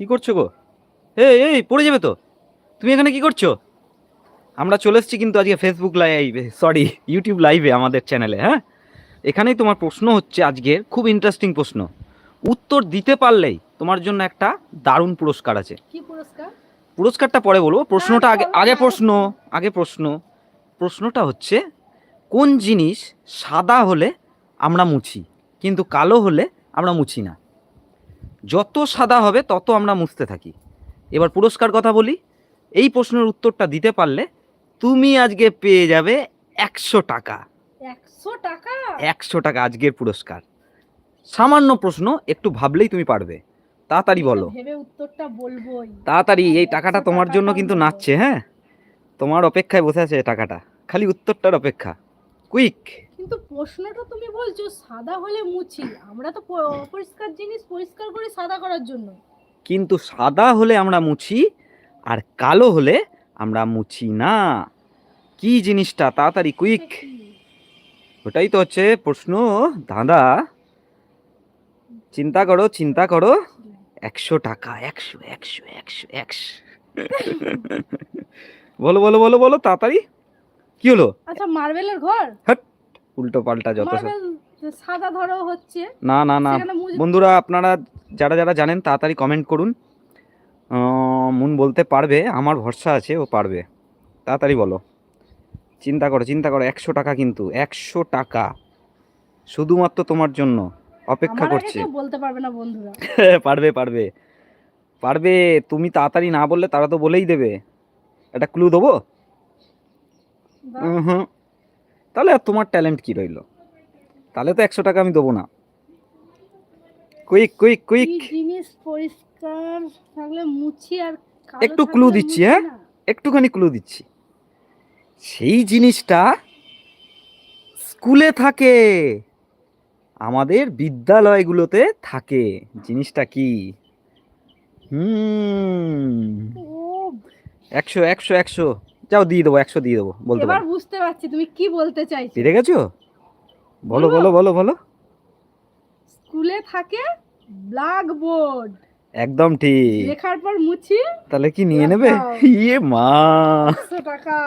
কি করছ গো? এই এই পড়ে যাবে তো। তুমি এখানে কি করছ? আমরা চলে এসেছি কিন্তু আজকে ফেসবুক লাইভে সরি ইউটিউব লাইভে আমাদের চ্যানেলে হ্যাঁ? এখানেই তোমার প্রশ্ন হচ্ছে আজকের খুব ইন্টারেস্টিং প্রশ্ন। উত্তর দিতে পারলেই তোমার জন্য একটা দারুণ পুরস্কার আছে। কি পুরস্কার? পুরস্কারটা পরে বলব। প্রশ্নটা আগে আগে প্রশ্ন আগে প্রশ্ন। প্রশ্নটা হচ্ছে কোন জিনিস সাদা হলে আমরা মুছি কিন্তু কালো হলে আমরা মুছি না? যত সাদা হবে তত আমরা মুছতে থাকি। এবার পুরস্কার কথা বলি। এই প্রশ্নের উত্তরটা দিতে পারলে তুমি আজকে পেয়ে যাবে একশো টাকা। একশো টাকা? একশো টাকা আজকের পুরস্কার। সামান্য প্রশ্ন একটু ভাবলেই তুমি পারবে। তাড়াতাড়ি বলো। উত্তরটা বলবোই। তাড়াতাড়ি এই টাকাটা তোমার জন্য কিন্তু নাচছে হ্যাঁ? তোমার অপেক্ষায় বসে আছে এই টাকাটা। খালি উত্তরটার অপেক্ষা। কুইক কিন্তু প্রশ্নটা তুমি বলছো সাদা হলে মুছি। আমরা তো অপরিষ্কার জিনিস পরিষ্কার করে সাদা করার জন্য। কিন্তু সাদা হলে আমরা মুছি আর কালো হলে আমরা মুছি না। কি জিনিসটা? তাড়াতাড়ি কুইক। ওটাই তো হচ্ছে প্রশ্ন। দাদা চিন্তা করো চিন্তা করো। একশো টাকা একশো একশো একশো একশো। বলো বলো বলো বলো তাড়াতাড়ি। কি হলো? আচ্ছা মার্বেলের ঘর? উল্টো পাল্টা যত সব। সাদা ধরো হচ্ছে না না না। বন্ধুরা আপনারা যারা যারা জানেন তাড়াতাড়ি কমেন্ট করুন। মন বলতে পারবে আমার ভরসা আছে ও পারবে। তাড়াতাড়ি বলো। চিন্তা করো চিন্তা করো একশো টাকা কিন্তু একশো টাকা। শুধুমাত্র তোমার জন্য অপেক্ষা করছে। বলতে পারবে না বন্ধুরা। পারবে পারবে। পারবে তুমি তাড়াতাড়ি না বললে তারা তো বলেই দেবে। একটা ক্লু দেবো। হুম। তাহলে আর তোমার ট্যালেন্ট কি রইল? তাহলে তো একশো টাকা আমি দেবো না। কুইক কুইক কুইক জিনিস পরিষ্কার থাকলে মুছি আর একটু ক্লু দিচ্ছি, হ্যাঁ? একটুখানি ক্লু দিচ্ছি। সেই জিনিসটা স্কুলে থাকে। আমাদের বিদ্যালয়গুলোতে থাকে। জিনিসটা কি? হুম। একশো একশো একশো। যাও দিয়ে দেবো একশো দিয়ে দেবো বলতে এবার পারো। বুঝতে পারছি তুমি কি বলতে চাইছো। পেরে গেছো বলো বলো বলো বলো। স্কুলে থাকে ব্ল্যাকবোর্ড। একদম ঠিক। লেখার পর মুছি। তাহলে কি নিয়ে নেবে? ইয়ে মা। টাকা।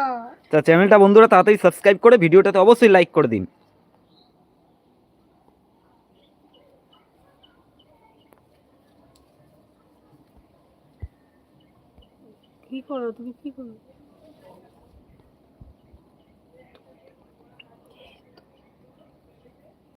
তা চ্যানেলটা বন্ধুরা তাড়াতাড়ি সাবস্ক্রাইব করে ভিডিওটাতে অবশ্যই লাইক করে দিন। কি করো তুমি কি করো?